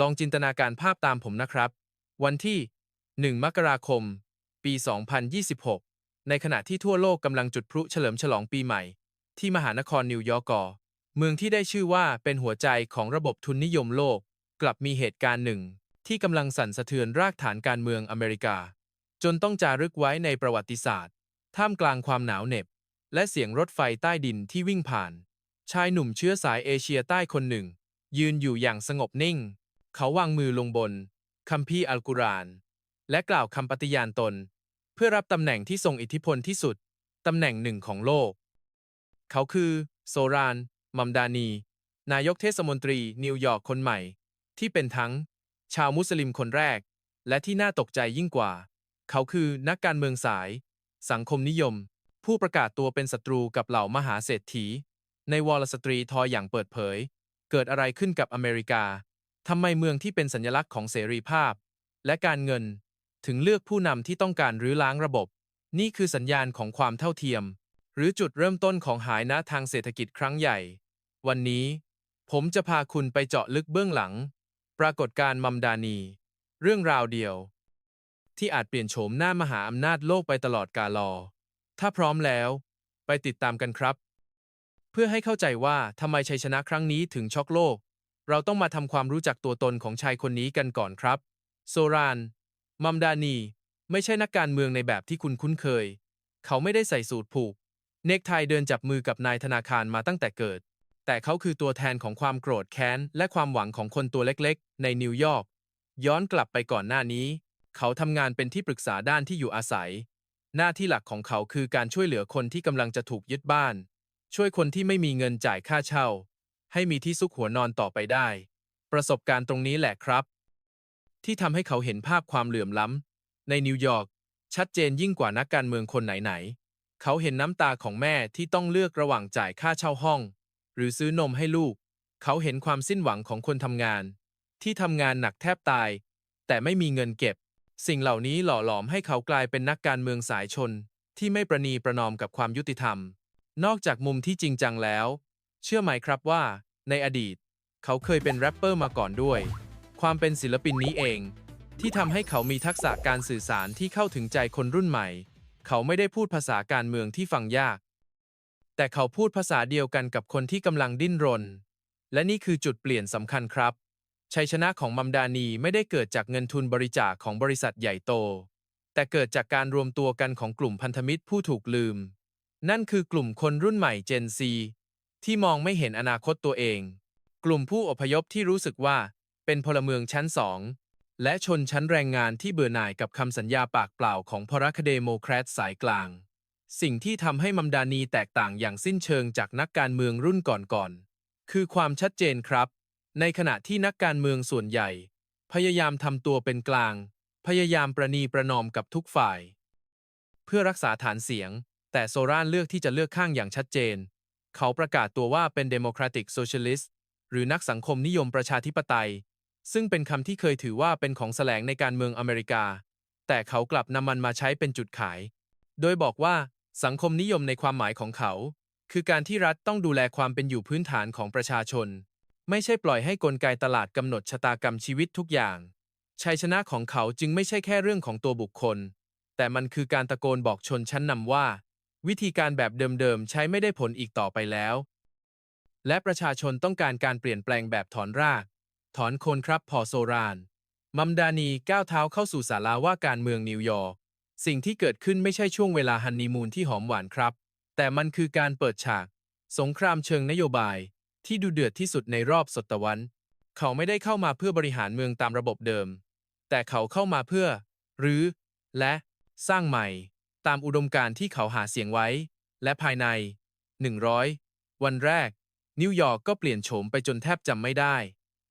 ลองจินตนาการภาพตามผมนะครับ วันที่ 1 มกราคม ปี 2026 ในขณะที่ทั่วโลกกำลังจุดพลุเฉลิมฉลองปีใหม่ ที่มหานครนิวยอร์กเมืองที่ได้ชื่อว่าเป็นหัวใจของระบบทุนนิยมโลก กลับมีเหตุการณ์หนึ่ง ที่กำลังสั่นสะเทือนรากฐานการเมืองอเมริกา จนต้องจารึกไว้ในประวัติศาสตร์ ท่ามกลางความหนาวเหน็บ และเสียงรถไฟใต้ดินที่วิ่งผ่าน ชายหนุ่มเชื้อสายเอเชียใต้คนหนึ่ง ยืนอยู่อย่างสงบนิ่ง เขาวางมือลงบนคัมภีร์อัลกุรอาน และกล่าวคำปฏิญาณตน เพื่อรับตำแหน่งที่ทรงอิทธิพลที่สุด ตำแหน่งหนึ่งของโลก เขาคือ โซราน มัมดานี นายกเทศมนตรีนิวยอร์กคนใหม่ ที่เป็นทั้ง ชาวมุสลิมคนแรก และที่น่าตกใจยิ่งกว่า เขาคือนักการเมืองสาย สังคมนิยม ผู้ประกาศตัวเป็นศัตรูกับเหล่ามหาเศรษฐี ในวอลสตรีทอยอย่างเปิดเผย เกิดอะไรขึ้นกับอเมริกา ทำไมเมืองที่เป็นสัญลักษณ์ของเสรีภาพ และการเงิน ถึงเลือกผู้นำที่ต้องการรื้อล้างระบบ นี่คือสัญญาณของความเท่าเทียม หรือจุดเริ่มต้นของหายนะทางเศรษฐกิจครั้งใหญ่ วันนี้ ผมจะพาคุณไปเจาะลึกเบื้องหลัง ปรากฏการณ์มัมดานี เรื่องราวเดียว ที่อาจเปลี่ยนโฉมหน้ามหาอำนาจโลกไปตลอดกาลอ ถ้าพร้อมแล้ว ไปติดตามกันครับ เพื่อให้เข้าใจว่าทำไมชัยชนะครั้งนี้ถึงช็อกโลก เราต้องมาทำความรู้จักตัวตนของชายคนนี้กันก่อนครับ โซราน มัมดานี ไม่ใช่นักการเมืองในแบบที่คุณคุ้นเคย เขาไม่ได้ใส่สูทผูก เนกไทเดินจับมือกับนายธนาคารมาตั้งแต่เกิด แต่เขาคือตัวแทนของความโกรธแค้น และความหวังของคนตัวเล็กๆ ในนิวยอร์ก ย้อนกลับไปก่อนหน้านี้ เขาทำงานเป็นที่ปรึกษาด้านที่อยู่อาศัย หน้าที่หลักของเขาคือการช่วยเหลือคนที่กำลังจะถูกยึดบ้าน ช่วยคนที่ไม่มีเงินจ่ายค่าเช่า ให้มีที่ซุกหัวนอนต่อไปได้ ประสบการณ์ตรงนี้แหละครับ ที่ทำให้เขาเห็นภาพความเหลื่อมล้ำในนิวยอร์กชัดเจนยิ่งกว่านักการเมืองคนไหนๆ เขาเห็นน้ำตาของแม่ที่ต้องเลือกระหว่างจ่ายค่าเช่าห้อง หรือซื้อนมให้ลูก เขาเห็นความสิ้นหวังของคนทำงาน ที่ทำงานหนักแทบตาย แต่ไม่มีเงินเก็บ สิ่งเหล่านี้หล่อหลอมให้เขากลายเป็นนักการเมืองสายชน ที่ไม่ประนีประนอมกับความยุติธรรม นอกจากมุมที่จริงจังแล้ว เชื่อไหมครับว่า ในอดีต เขาเคยเป็นแรปเปอร์มาก่อนด้วย ความเป็นศิลปินนี้เอง ที่ทำให้เขามีทักษะการสื่อสารที่เข้าถึงใจคนรุ่นใหม่ เขาไม่ได้พูดภาษาการเมืองที่ฟังยาก แต่เขาพูดภาษาเดียวกันกับคนที่กำลังดิ้นรน และนี่คือจุดเปลี่ยนสำคัญครับ ชัยชนะของมัมดานีไม่ได้เกิดจากเงินทุนบริจาคของบริษัทใหญ่โต แต่เกิดจากการรวมตัวกันของกลุ่มพันธมิตรผู้ถูกลืม นั่นคือกลุ่มคนรุ่นใหม่ Gen Z ที่มองไม่เห็นอนาคตตัวเอง กลุ่มผู้อพยพที่รู้สึกว่าเป็นพลเมืองชั้นสอง และชนชั้นแรงงานที่เบื่อหน่ายกับคำสัญญาปากเปล่าของพรรคเดโมแครตสายกลาง สิ่งที่ทำให้มัมดานีแตกต่างอย่างสิ้นเชิงจากนักการเมืองรุ่นก่อนๆ คือความชัดเจนครับ ในขณะที่นักการเมืองส่วนใหญ่ พยายามทำตัวเป็นกลาง พยายามประนีประนอมกับทุกฝ่าย เพื่อรักษาฐานเสียง แต่โซรานเลือกที่จะเลือกข้างอย่างชัดเจน เขาประกาศตัวว่าเป็น Democratic Socialist หรือนักสังคมนิยมประชาธิปไตย ซึ่งเป็นคำที่เคยถือว่าเป็นของแสลงในการเมืองอเมริกา แต่เขากลับนำมันมาใช้เป็นจุดขาย โดยบอกว่าสังคมนิยมในความหมายของเขา คือการที่รัฐต้องดูแลความเป็นอยู่พื้นฐานของประชาชน ไม่ใช่ปล่อยให้กลไกตลาดกำหนดชะตากรรมชีวิตทุกอย่าง ชัยชนะของเขาจึงไม่ใช่แค่เรื่องของตัวบุคคล แต่มันคือการตะโกนบอกชนชั้นนำว่า วิธีการแบบเดิมๆ ใช้ไม่ได้ผลอีกต่อไปแล้ว และประชาชนต้องการการเปลี่ยนแปลงแบบถอนราก ถอนโคนครับพอโซราน มัมดานีก้าวเท้าเข้าสู่ศาลาว่าการเมืองนิวยอร์กสิ่งที่เกิดขึ้นไม่ใช่ช่วงเวลาฮันนีมูนที่หอมหวานครับ แต่มันคือการเปิดฉาก สงครามเชิงนโยบาย ที่ดูเดือดที่สุดในรอบศตวรรษ เขาไม่ได้เข้ามาเพื่อบริหารเมืองตามระบบเดิม แต่เขาเข้ามาเพื่อ รื้อและสร้างใหม่ ตามอุดมการที่เขาหาเสียงไว้ และภายใน 100 วันแรก นิวยอร์กก็เปลี่ยนโฉมไปจนแทบจำไม่ได้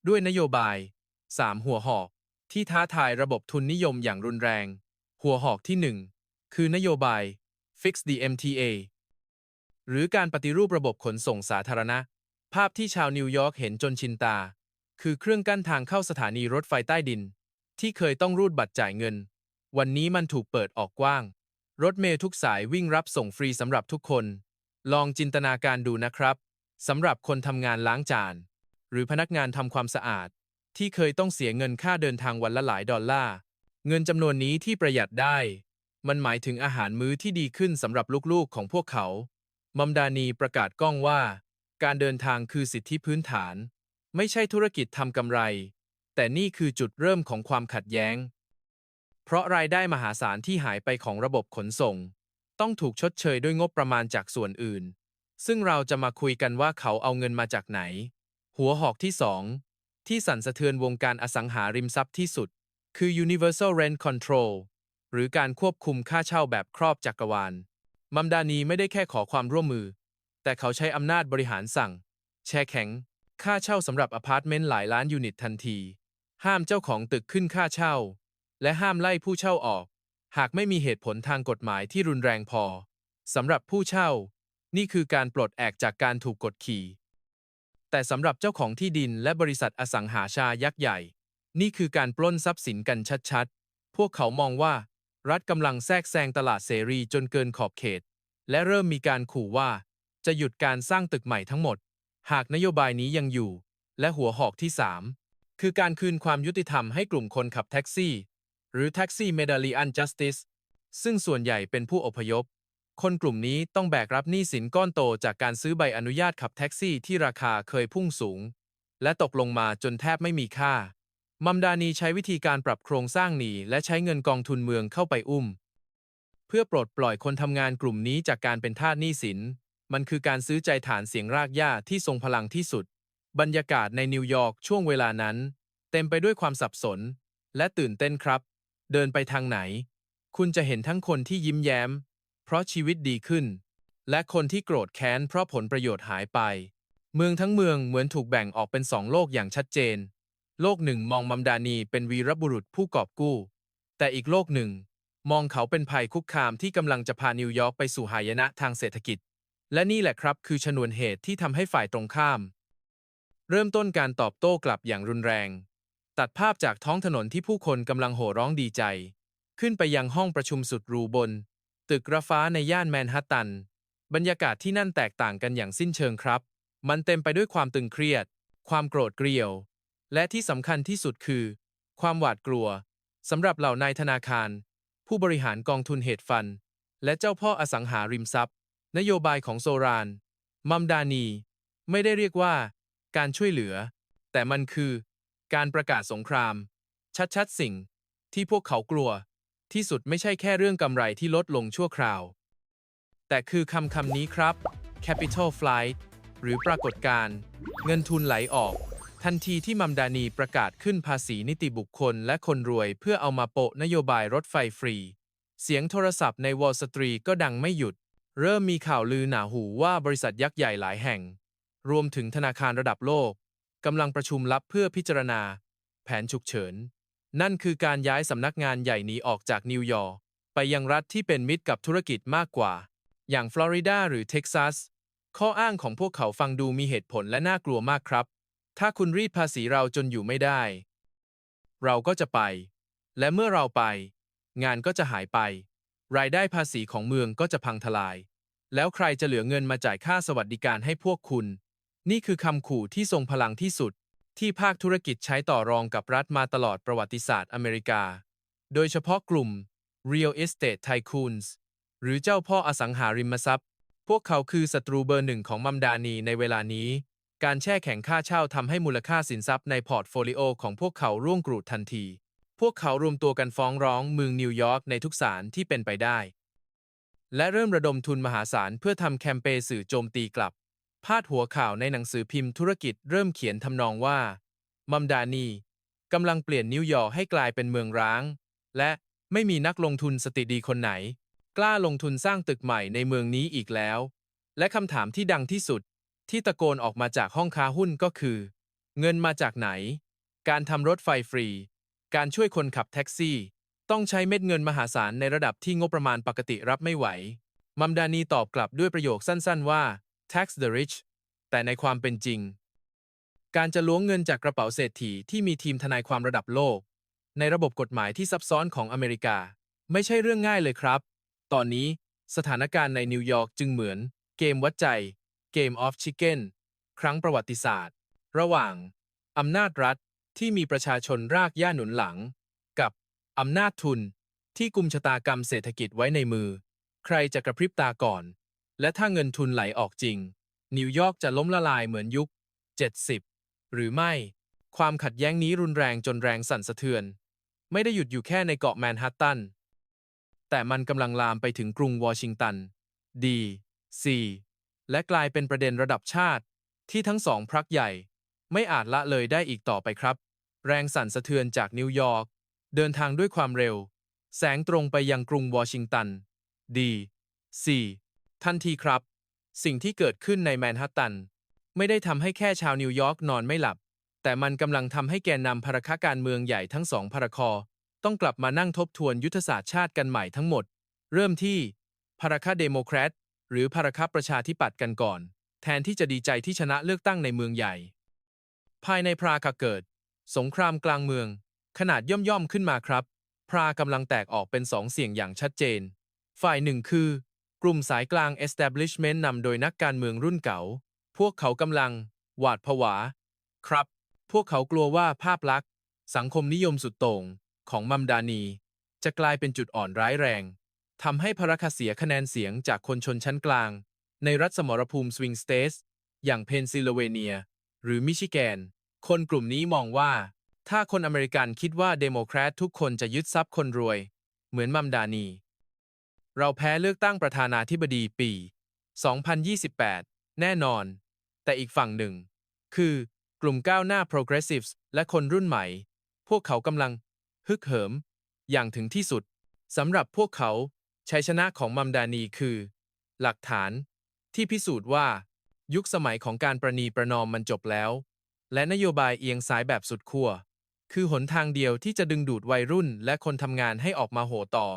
ด้วยนโยบาย 3 หัวหอก ที่ท้าทายระบบทุนนิยมอย่างรุนแรง หัวหอกที่ 1 คือนโยบาย Fix the MTA หรือการปฏิรูประบบขนส่งสาธารณะ ภาพที่ชาวนิวยอร์กเห็นจนชินตา คือเครื่องกั้นทางเข้าสถานีรถไฟใต้ดิน ที่เคยต้องรูดบัตรจ่ายเงิน วันนี้มันถูกเปิดออกกว้าง รถเมล์ทุกสายวิ่งรับส่งฟรีสำหรับทุกคน ลองจินตนาการดูนะครับสำหรับคนทำงานล้างจาน หรือพนักงานทำความสะอาด ที่เคยต้องเสียเงินค่าเดินทางวันละหลายดอลลาร์ เงินจำนวนนี้ที่ประหยัดได้ มันหมายถึงอาหารมื้อที่ดีขึ้นสำหรับลูกๆของพวกเขามัมดานีประกาศก้องว่า การเดินทางคือสิทธิพื้นฐาน ไม่ใช่ธุรกิจทำกำไร แต่นี่คือจุดเริ่มของความขัดแย้ง เพราะรายได้มหาศาลที่หายไปของระบบขนส่ง ต้องถูกชดเชยด้วยงบประมาณจากส่วนอื่น ซึ่งเราจะมาคุยกันว่าเขาเอาเงินมาจากไหน หัวหอกที่สองที่สั่นสะเทือนวงการอสังหาริมทรัพย์ที่สุด คือ Universal Rent Control หรือการควบคุมค่าเช่าแบบครอบจักรวาล มัมดานีไม่ได้แค่ขอความร่วมมือ แต่เขาใช้อำนาจบริหารสั่ง แช่แข็ง ค่าเช่าสำหรับอพาร์ตเมนต์หลายล้านยูนิตทันที ห้ามเจ้าของตึกขึ้นค่าเช่า และห้ามไล่ผู้เช่าออก หากไม่มีเหตุผลทางกฎหมายที่รุนแรงพอสำหรับผู้เช่า นี่คือการปลดแอกจากการถูกกดขี่ แต่สำหรับเจ้าของที่ดินและบริษัทอสังหาชายักษ์ใหญ่ นี่คือการปล้นทรัพย์สินกันชัดๆ พวกเขามองว่า รัฐกำลังแทรกแซงตลาดเสรีจนเกินขอบเขต และเริ่มมีการขู่ว่า จะหยุดการสร้างตึกใหม่ทั้งหมด หากนโยบายนี้ยังอยู่ และหัวหอกที่ 3 คือการคืนความยุติธรรมให้กลุ่มคนขับแท็กซี่ หรือ Taxi Medallion Justice ซึ่งส่วนใหญ่เป็นผู้อพยพ คนกลุ่มนี้ต้องแบกรับหนี้สินก้อนโตจากการซื้อใบอนุญาตขับแท็กซี่ที่ราคาเคยพุ่งสูง และตกลงมาจนแทบไม่มีค่า มัมดานีใช้วิธีการปรับโครงสร้างหนี้และใช้เงินกองทุนเมืองเข้าไปอุ้ม เพื่อปลดปล่อยคนทำงานกลุ่มนี้จากการเป็นทาสหนี้สิน มันคือการซื้อใจฐานเสียงรากหญ้าที่ทรงพลังที่สุด บรรยากาศในนิวยอร์กช่วงเวลานั้น เต็มไปด้วยความสับสน และตื่นเต้นครับ เดินไปทางไหน คุณจะเห็นทั้งคนที่ยิ้มแย้ม เพราะชีวิตดีขึ้น และคนที่โกรธแค้นเพราะผลประโยชน์หายไป เมืองทั้งเมืองเหมือนถูกแบ่งออกเป็นสองโลกอย่างชัดเจน โลกหนึ่งมองมัมดานีเป็นวีรบุรุษผู้กอบกู้ แต่อีกโลกหนึ่ง มองเขาเป็นภัยคุกคามที่กำลังจะพานิวยอร์กไปสู่หายนะทางเศรษฐกิจ และนี่แหละครับคือชนวนเหตุที่ทำให้ฝ่ายตรงข้าม เริ่มต้นการตอบโต้กลับอย่างรุนแรง ตัดภาพจากท้องถนนที่ผู้คนกำลังโห่ร้องดีใจ ขึ้นไปยังห้องประชุมสุดรูบน ตึกระฟ้าในย่านแมนฮัตตัน บรรยากาศที่นั่นแตกต่างกันอย่างสิ้นเชิงครับ มันเต็มไปด้วยความตึงเครียด ความโกรธเกรียว และที่สำคัญที่สุดคือ ความหวาดกลัวสำหรับเหล่านายธนาคาร ผู้บริหารกองทุนเฮดฟัน และเจ้าพ่ออสังหาริมทรัพย์ นโยบายของโซราน มัมดานี ไม่ได้เรียกว่า การช่วยเหลือ แต่มันคือ การประกาศสงคราม ชัดๆ สิ่ง ที่พวกเขากลัว ที่สุดไม่ใช่แค่เรื่องกำไรที่ลดลงชั่วคราว แต่คือคำคำนี้ครับ capital flight หรือปรากฏการณ์เงินทุนไหลออก ทันทีที่มัมดานีประกาศขึ้นภาษีนิติบุคคลและคนรวยเพื่อเอามาโปะนโยบายรถไฟฟรี เสียงโทรศัพท์ในวอลสตรีก็ดังไม่หยุด เริ่มมีข่าวลือหนาหูว่าบริษัทยักษ์ใหญ่หลายแห่ง รวมถึงธนาคารระดับโลก กำลังประชุมลับเพื่อพิจารณา แผนฉุกเฉิน นั่นคือการย้ายสำนักงานใหญ่นี้ออกจากนิวยอร์กไปยังรัฐที่เป็นมิตรกับธุรกิจมากกว่า อย่างฟลอริดาหรือเท็กซัส ข้ออ้างของพวกเขาฟังดูมีเหตุผลและน่ากลัวมากครับ ถ้าคุณรีดภาษีเราจนอยู่ไม่ได้ เราก็จะไป และเมื่อเราไป งานก็จะหายไป รายได้ภาษีของเมืองก็จะพังทลาย แล้วใครจะเหลือเงินมาจ่ายค่าสวัสดิการให้พวกคุณ นี่คือคำขู่ที่ทรงพลังที่สุด ที่ภาคธุรกิจใช้ต่อรองกับรัฐมาตลอดประวัติศาสตร์อเมริกา โดยเฉพาะกลุ่ม Real Estate Tycoons หรือเจ้าพ่ออสังหาริมทรัพย์ พวกเขาคือศัตรูเบอร์หนึ่งของมัมดานีในเวลานี้ การแช่แข็งค่าเช่าทำให้มูลค่าสินทรัพย์ในพอร์ตโฟลิโอของพวกเขาร่วงกรูดทันที พวกเขารวมตัวกันฟ้องร้องเมืองนิวยอร์กในทุกศาลที่เป็นไปได้ และเริ่มระดมทุนมหาศาลเพื่อทำแคมเปญสื่อโจมตีกลับ พาดหัวข่าวในหนังสือพิมพ์ธุรกิจเริ่มเขียนทำนองว่า มัมดานีกำลังเปลี่ยนนิวยอร์กให้กลายเป็นเมืองร้าง และไม่มีนักลงทุนสติดีคนไหน กล้าลงทุนสร้างตึกใหม่ในเมืองนี้อีกแล้ว และคำถามที่ดังที่สุด ที่ตะโกนออกมาจากห้องค้าหุ้นก็คือ เงินมาจากไหน การทำรถไฟฟรี การช่วยคนขับแท็กซี่ ต้องใช้เม็ดเงินมหาศาลในระดับที่งบประมาณปกติรับไม่ไหว มัมดานีตอบกลับด้วยประโยคสั้น ๆ ว่า tax the rich แต่ในความเป็นจริง การจะล้วงเงินจากกระเป๋าเศรษฐีที่มีทีมทนายความระดับโลก ในระบบกฎหมายที่ซับซ้อนของอเมริกา ไม่ใช่เรื่องง่ายเลยครับ ตอนนี้สถานการณ์ในนิวยอร์กจึงเหมือน เกมวัดใจ เกมออฟชิคเก้นครั้งประวัติศาสตร์ ระหว่าง อำนาจรัฐที่มีประชาชนรากหญ้าหนุนหลัง กับ อำนาจทุนที่กุมชะตากรรมเศรษฐกิจไว้ในมือ ใครจะกระพริบตาก่อน และถ้าเงินทุนไหลออกจริง นิวยอร์กจะล้มละลายเหมือนยุค 70 หรือไม่ ความขัดแย้งนี้รุนแรงจนแรงสั่นสะเทือน ไม่ได้หยุดอยู่แค่ในเกาะแมนฮัตตัน แต่มันกำลังลามไปถึงกรุงวอชิงตัน ดี ซี และกลายเป็นประเด็นระดับชาติ ที่ทั้งสองพรรคใหญ่ ไม่อาจละเลยได้อีกต่อไปครับ แรงสั่นสะเทือนจากนิวยอร์กเดินทางด้วยความเร็ว แสงตรงไปยังกรุงวอชิงตัน ดี ซี ทันทีครับ สิ่งที่เกิดขึ้นในแมนฮัตตัน ไม่ได้ทำให้แค่ชาวนิวยอร์กนอนไม่หลับ แต่มันกำลังทำให้แกนนำพรรคการเมืองใหญ่ทั้งสองพรรคอต้องกลับมานั่งทบทวนยุทธศาสตร์ชาติกันใหม่ทั้งหมด เริ่มที่พรรคเดโมแครตหรือพรรคประชาธิปัตย์กันก่อน แทนที่จะดีใจที่ชนะเลือกตั้งในเมืองใหญ่ ภายในพรากเกิด สงครามกลางเมือง ขนาดย่อมย่อมๆขึ้นมาครับ พรากำลังแตกออกเป็นสองเสียงอย่างชัดเจน ฝ่ายหนึ่งคือ ลุ่มสายกลาง establishment นำโดยนักการเมืองรุ่นเก่า พวกเขากำลัง หวาดผวา ครับ พวกเขากลัวว่าภาพลักษณ์ สังคมนิยมสุดโต่ง ของมัมดานี จะกลายเป็นจุดอ่อนร้ายแรงทำให้พรรคเสียคะแนนเสียงจากคนชนชั้นกลาง ในรัฐสมรภูมิสวิงสเตทอย่างเพนซิลเวเนีย หรือมิชิแกน คนกลุ่มนี้มองว่า ถ้าคนอเมริกันคิดว่าเดโมแครตทุกคนจะยึดทรัพย์คนรวย เหมือนมัมดานี เราแพ้เลือกตั้งประธานาธิบดีปี 2028 แน่นอน แต่อีกฝั่งหนึ่ง คือกลุ่มก้าวหน้า progressives และคนรุ่นใหม่ พวกเขากำลัง ฮึกเหิม อย่างถึงที่สุดสำหรับพวกเขาชัยชนะของมัมดานีคือ หลักฐาน ที่พิสูจน์ว่า ยุคสมัยของการประนีประนอมมันจบแล้ว และนโยบายเอียงซ้ายแบบสุดขั้วคือหนทางเดียวที่จะดึงดูดวัยรุ่นและคนทำงานให้ออกมาโห่ต่อ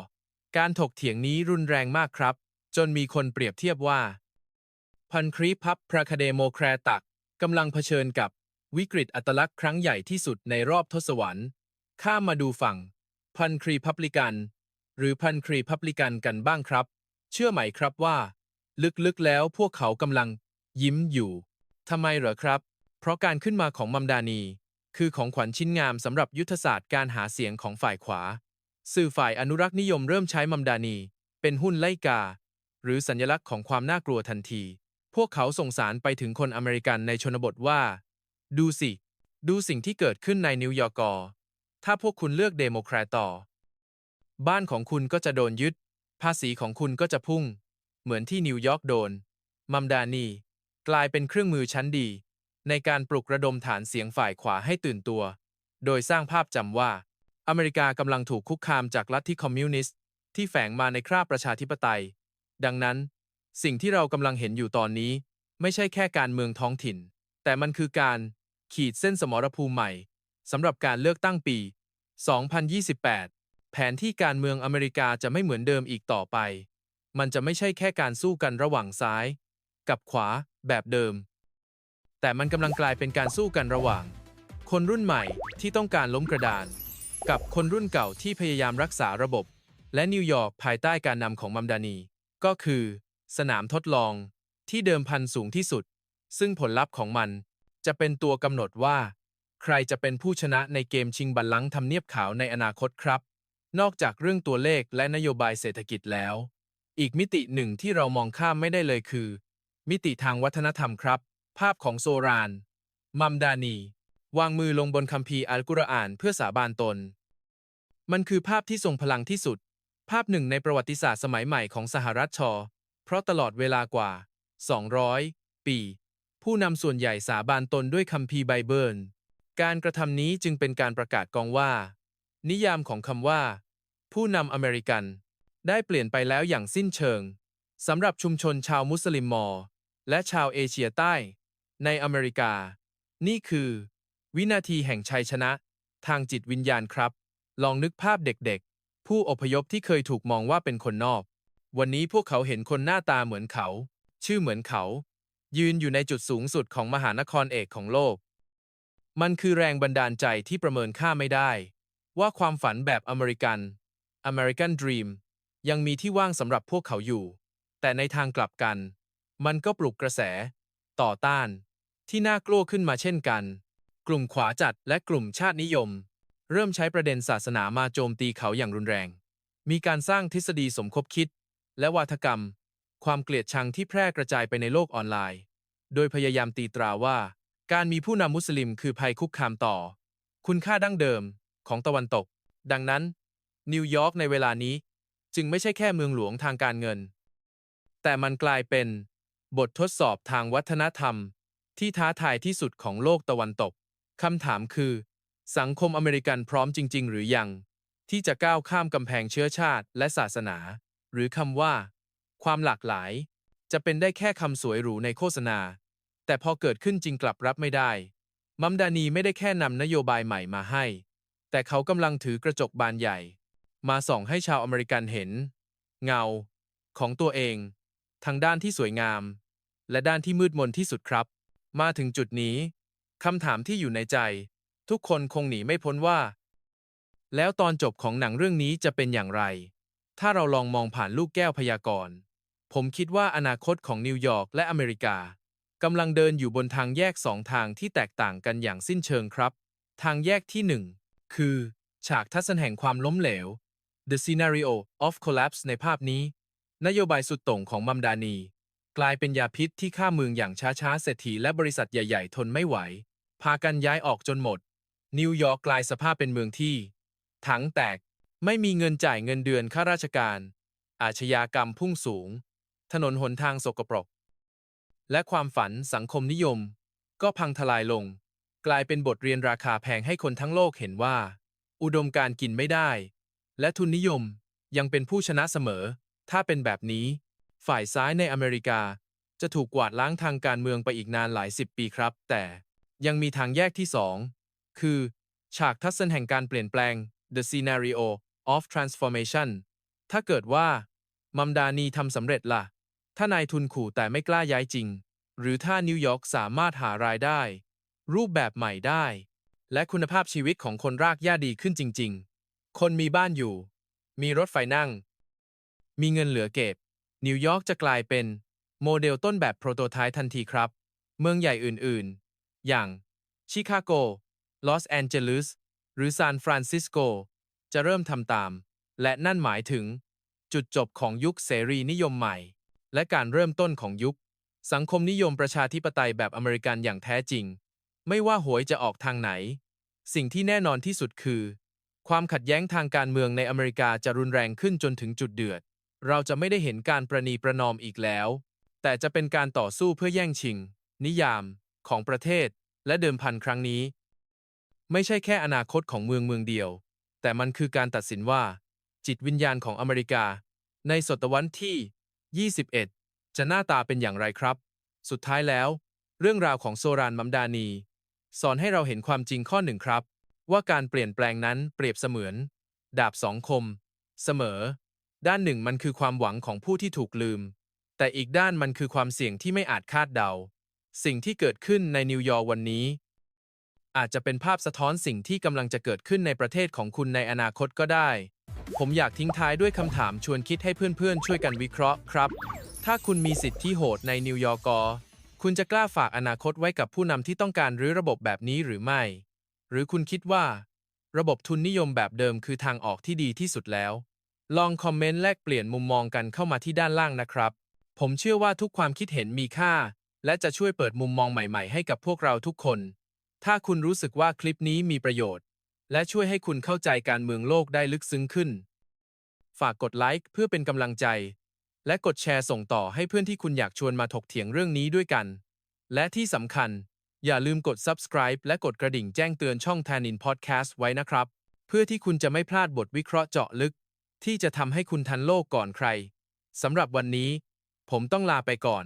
การถกเถียงนี้รุนแรงมากครับ จนมีคนเปรียบเทียบว่า พันครีพับพระคเดโมแครตักกำลังเผชิญกับวิกฤตอัตลักษณ์ครั้งใหญ่ที่สุดในรอบทศวรรษ ข้ามมาดูฝั่ง พันครีพับลิกัน หรือพันครีพับลิกันกันบ้างครับ เชื่อไหมครับว่า ลึกๆแล้วพวกเขากำลัง ยิ้มอยู่ทำไมเหรอครับ เพราะการขึ้นมาของมัมดานี คือของขวัญชิ้นงามสำหรับยุทธศาสตร์การหาเสียงของฝ่ายขวา สื่อฝ่ายอนุรักษ์นิยมเริ่มใช้มัมดานี เป็นหุ้นไล่กา หรือสัญลักษณ์ของความน่ากลัวทันที พวกเขาส่งสารไปถึงคนอเมริกันในชนบทว่า ดูสิ ดูสิ่งที่เกิดขึ้นในนิวยอร์กถ้าพวกคุณเลือกเดโมแครตต่อ บ้านของคุณก็จะโดนยึด ภาษีของคุณก็จะพุ่ง เหมือนที่นิวยอร์กโดน มัมดานี กลายเป็นเครื่องมือชั้นดี ในการปลุกระดมฐานเสียงฝ่ายขวาให้ตื่นตัว โดยสร้างภาพจำว่า อเมริกากำลังถูกคุกคามจากลัทธิคอมมิวนิสต์ที่แฝงมาในคราบประชาธิปไตย ดังนั้น สิ่งที่เรากำลังเห็นอยู่ตอนนี้ ไม่ใช่แค่การเมืองท้องถิ่น แต่มันคือการขีดเส้นสมรภูมิใหม่สำหรับการเลือกตั้งปี 2028 แผนที่การเมืองอเมริกาจะไม่เหมือนเดิมอีกต่อไป มันจะไม่ใช่แค่การสู้กันระหว่างซ้าย กับขวาแบบเดิม แต่มันกำลังกลายเป็นการสู้กันระหว่าง คนรุ่นใหม่ที่ต้องการล้มกระดาน กับคนรุ่นเก่าที่พยายามรักษาระบบ และนิวยอร์กภายใต้การนำของมัมดานี ก็คือ สนามทดลองที่เดิมพันสูงที่สุด ซึ่งผลลัพธ์ของมันจะเป็นตัวกำหนดว่า ใครจะเป็นผู้ชนะในเกมชิงบัลลังก์ทำเนียบขาวในอนาคตครับ นอกจากเรื่องตัวเลขและนโยบายเศรษฐกิจแล้ว อีกมิติหนึ่งที่เรามองข้ามไม่ได้เลยคือ มิติทางวัฒนธรรมครับ ภาพของโซราน มัมดานี วางมือลงบนคัมภีร์อัลกุรอานเพื่อสาบานตน มันคือภาพที่ทรงพลังที่สุด ภาพหนึ่งในประวัติศาสตร์สมัยใหม่ของสหรัฐชอ เพราะตลอดเวลากว่า 200 ปี ผู้นำส่วนใหญ่สาบานตนด้วยคัมภีร์ไบเบิล การกระทำนี้จึงเป็นการประกาศกองว่า นิยามของคำว่า ผู้นำอเมริกัน ได้เปลี่ยนไปแล้วอย่างสิ้นเชิงสำหรับชุมชนชาวมุสลิมมอ และชาวเอเชียใต้ ในอเมริกา นี่คือ วินาทีแห่งชัยชนะ ทางจิตวิญญาณครับ ลองนึกภาพเด็กๆ ผู้อพยพที่เคยถูกมองว่าเป็นคนนอก วันนี้พวกเขาเห็นคนหน้าตาเหมือนเขา ชื่อเหมือนเขา ยืนอยู่ในจุดสูงสุดของมหานครเอกของโลก มันคือแรงบันดาลใจที่ประเมินค่าไม่ได้ ว่าความฝันแบบอเมริกัน American Dream ยังมีที่ว่างสำหรับพวกเขาอยู่ แต่ในทางกลับกัน มันก็ปลุกกระแส ต่อต้าน ที่น่ากลัวขึ้นมาเช่นกัน กลุ่มขวาจัดและกลุ่มชาตินิยม เริ่มใช้ประเด็นศาสนามาโจมตีเขาอย่างรุนแรง มีการสร้างทฤษฎีสมคบคิด และวาทกรรม ความเกลียดชังที่แพร่กระจายไปในโลกออนไลน์ โดยพยายามตีตราว่า การมีผู้นำมุสลิมคือภัยคุกคามต่อ คุณค่าดั้งเดิมของตะวันตก ดังนั้น นิวยอร์กในเวลานี้จึงไม่ใช่แค่เมืองหลวงทางการเงิน แต่มันกลายเป็นบททดสอบทางวัฒนธรรมที่ท้าทายที่สุดของโลกตะวันตก คำถามคือ สังคมอเมริกันพร้อมจริง ๆ หรือยัง ที่จะก้าวข้ามกำแพงเชื้อชาติและศาสนา หรือคำว่า ความหลากหลาย จะเป็นได้แค่คำสวยหรูในโฆษณา แต่พอเกิดขึ้นจริงกลับรับไม่ได้ มัมดานีไม่ได้แค่นำนโยบายใหม่มาให้ แต่เขากำลังถือกระจกบานใหญ่ มาส่องให้ชาวอเมริกันเห็น เงา ของตัวเองทั้งด้านที่สวยงาม และด้านที่มืดมนที่สุดครับ มาถึงจุดนี้ คำถามที่อยู่ในใจ ทุกคนคงหนีไม่พ้นว่า แล้วตอนจบของหนังเรื่องนี้จะเป็นอย่างไร ถ้าเราลองมองผ่านลูกแก้วพยากรณ์ ผมคิดว่าอนาคตของนิวยอร์กและอเมริกากำลังเดินอยู่บนทางแยกสองทางที่แตกต่างกันอย่างสิ้นเชิงครับ ทางแยกที่หนึ่งคือ ฉากทัศนแห่งความล้มเหลว The Scenario of Collapse ในภาพนี้ นโยบายสุดโต่งของมัมดานี กลายเป็นยาพิษที่ฆ่าเมืองอย่างช้าๆเศรษฐีและบริษัทใหญ่ ๆ ทนไม่ไหว พากันย้ายออกจนหมด นิวยอร์กกลายสภาพเป็นเมืองที่ ถังแตกไม่มีเงินจ่ายเงินเดือนข้าราชการ อาชญากรรมพุ่งสูง ถนนหนทางสกปรก และความฝันสังคมนิยม ก็พังทลายลง กลายเป็นบทเรียนราคาแพงให้คนทั้งโลกเห็นว่า อุดมการกินไม่ได้ และทุนนิยมยังเป็นผู้ชนะเสมอ ถ้าเป็นแบบนี้ ฝ่ายซ้ายในอเมริกาจะถูกกวาดล้างทางการเมืองไปอีกนานหลายสิบปีครับ แต่ ยังมีทางแยกที่สองคือ ฉากทัศนแห่งการเปลี่ยนแปลง The Scenario of Transformation ถ้าเกิดว่า มัมดานีทำสำเร็จล่ะ ถ้านายทุนขู่แต่ไม่กล้าย้ายจริง หรือถ้านิวยอร์กสามารถหารายได้ รูปแบบใหม่ได้ และคุณภาพชีวิตของคนรากหญ้าดีขึ้นจริง ๆ คนมีบ้านอยู่ มีรถไฟนั่ง มีเงินเหลือเก็บ นิวยอร์กจะกลายเป็น โมเดลต้นแบบโปรโตไทป์ทันทีครับ เมืองใหญ่อื่น ๆ อย่างชิคาโก ลอสแอนเจลิส หรือซานฟรานซิสโก จะเริ่มทำตาม และนั่นหมายถึง จุดจบของยุคเสรีนิยมใหม่ และการเริ่มต้นของยุค สังคมนิยมประชาธิปไตยแบบอเมริกันอย่างแท้จริง ไม่ว่าหวยจะออกทางไหน สิ่งที่แน่นอนที่สุดคือ ความขัดแย้งทางการเมืองในอเมริกาจะรุนแรงขึ้นจนถึงจุดเดือด เราจะไม่ได้เห็นการประนีประนอมอีกแล้ว แต่จะเป็นการต่อสู้เพื่อแย่งชิง นิยาม ของประเทศ และเดิมพันครั้งนี้ ไม่ใช่แค่อนาคตของเมืองเมืองเดียว แต่มันคือการตัดสินว่า จิตวิญญาณของอเมริกา ในศตวรรษที่ 21 จะหน้าตาเป็นอย่างไรครับ สุดท้ายแล้ว เรื่องราวของโซรานมัมดานี สอนให้เราเห็นความจริงข้อหนึ่งครับ ว่าการเปลี่ยนแปลงนั้นเปรียบเสมือน ดาบสองคม เสมอ ด้านหนึ่งมันคือความหวังของผู้ที่ถูกลืม แต่อีกด้านมันคือความเสี่ยงที่ไม่อาจคาดเดา สิ่งที่เกิดขึ้นในนิวยอร์กวันนี้ อาจจะเป็นภาพสะท้อนสิ่งที่กำลังจะเกิดขึ้นในประเทศของคุณในอนาคตก็ได้ ผมอยากทิ้งท้ายด้วยคำถามชวนคิดให้เพื่อนๆ ช่วยกันวิเคราะห์ครับ ถ้าคุณมีสิทธิ์ที่โหดในนิวยอร์กคุณจะกล้าฝากอนาคตไว้กับผู้นำที่ต้องการรื้อระบบแบบนี้หรือไม่ หรือคุณคิดว่า ระบบทุนนิยมแบบเดิมคือทางออกที่ดีที่สุดแล้ว ลองคอมเมนต์แลกเปลี่ยนมุมมองกันเข้ามาที่ด้านล่างนะครับ ผมเชื่อว่าทุกความคิดเห็นมีค่า และจะช่วยเปิดมุมมองใหม่ๆ ให้กับพวกเราทุกคน ถ้าคุณรู้สึกว่าคลิปนี้มีประโยชน์ และช่วยให้คุณเข้าใจการเมืองโลกได้ลึกซึ้งขึ้น ฝากกดไลค์เพื่อเป็นกำลังใจ และกดแชร์ส่งต่อให้เพื่อนที่คุณอยากชวนมาถกเถียงเรื่องนี้ด้วยกัน และที่สำคัญ อย่าลืมกด subscribe และกดกระดิ่งแจ้งเตือนช่อง Tanin Podcast ไว้นะครับ เพื่อที่คุณจะไม่พลาดบทวิเคราะห์เจาะลึก ที่จะทำให้คุณทันโลกก่อนใครสำหรับวันนี้ ผมต้องลาไปก่อน